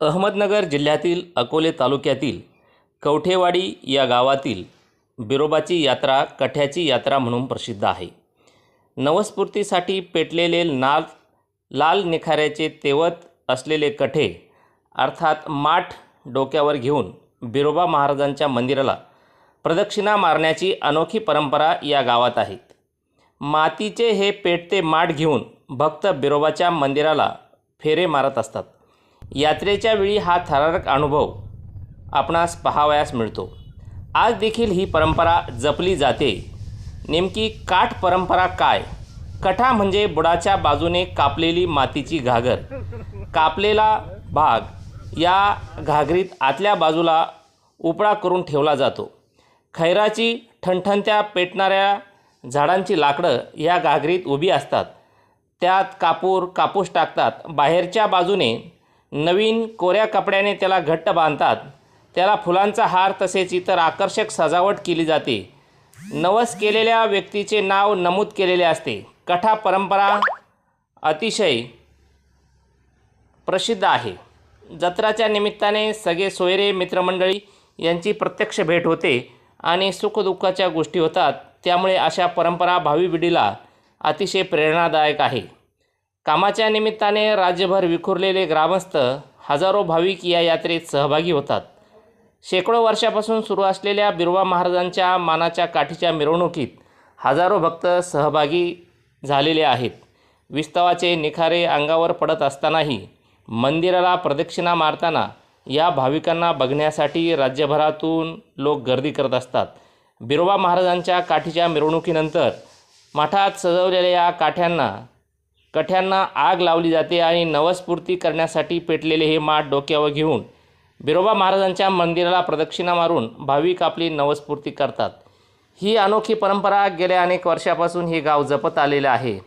अहमदनगर जिल्ह्यातील अकोले तालुक्यातील कवठेवाडी या गावातील बिरोबाची यात्रा कठ्याची यात्रा म्हणून प्रसिद्ध आहे. नवस्फूर्तीसाठी पेटलेले नाल लाल निखाऱ्याचे तेवत असलेले कठे अर्थात माठ डोक्यावर घेऊन बिरोबा महाराजांच्या मंदिराला प्रदक्षिणा मारण्याची अनोखी परंपरा या गावात आहेत मातीचे हे पेटते माठ घेऊन भक्त बिरोबाच्या मंदिराला फेरे मारत असतात. यात्रेच्या वेळी हा थरारक अनुभव आपणास पहावयास मिळतो. आज देखील ही परंपरा जपली जाते. नेमकी काठ परंपरा काय? कठा म्हणजे बुडाच्या बाजूने कापलेली मातीची घागर. कापलेला भाग या घागरीत आतल्या बाजूला उपळा करून ठेवला जातो. खैराची ठणठणत्या पेटणाऱ्या झाडांची लाकडं या घागरीत उभी असतात. त्यात कापूर कापूस टाकतात. बाहेरच्या बाजूने नवीन कोऱ्या कपड्याने त्याला घट्ट बांधतात. त्याला फुलांचा हार तसेच इतर आकर्षक सजावट केली जाते. नवस केलेल्या व्यक्तीचे नाव नमूद केलेले असते. कथा परंपरा अतिशय प्रसिद्ध आहे. जत्राच्या निमित्ताने सगळे सोयरे मित्रमंडळी यांची प्रत्यक्ष भेट होते आणि सुखदुःखाच्या गोष्टी होतात. त्यामुळे अशा परंपरा भावी पिढीला अतिशय प्रेरणादायक आहे. कामाच्या निमित्ताने राज्यभर विखुरलेले ग्रामस्थ हजारो भाविक या यात्रेत सहभागी होतात. शेकडो वर्षापासून सुरू असलेल्या बिरवा महाराजांच्या मानाच्या काठीच्या मिरवणुकीत हजारो भक्त सहभागी झालेले आहेत. विस्तवाचे निखारे अंगावर पडत असतानाही मंदिराला प्रदक्षिणा मारताना या भाविकांना बघण्यासाठी राज्यभरातून लोक गर्दी करत असतात. बिरोबा महाराजांच्या काठीच्या मिरवणुकीनंतर मठात सजवलेल्या या काठ्यांना कठ्यांना आग लावली जाते आणि नवस्फूर्ती करण्यासाठी पेटलेले हे माठ डोक्यावर घेऊन बिरोबा महाराजांच्या मंदिराला प्रदक्षिणा मारून भाविक आपली नवस्फूर्ती करतात. ही अनोखी परंपरा गेल्या अनेक वर्षापासून हे गाव जपत आलेलं आहे.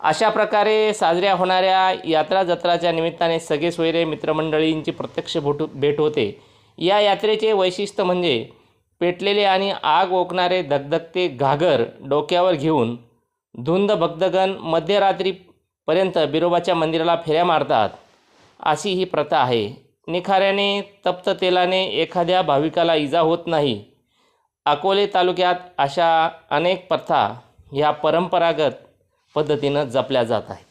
अशा प्रकारे साजऱ्या होणाऱ्या यात्रा जत्राच्या निमित्ताने सगळे सोयरे मित्रमंडळींची प्रत्यक्ष भेट भेट होते. या यात्रेचे वैशिष्ट्य म्हणजे पेटलेले आणि आग ओकणारे धगधगते घागर डोक्यावर घेऊन धुंद भक्तगण पर्यंत बिरोबाच्या मंदिराला फेऱ्या मारतात. अशी ही प्रथा आहे. निखाऱ्याने तप्त तेलाने एखाद्या भाविकाला इजा होत नाही. अकोले तालुक्यात अशा अनेक प्रथा ह्या परंपरागत पद्धतीनं जपल्या जात आहेत.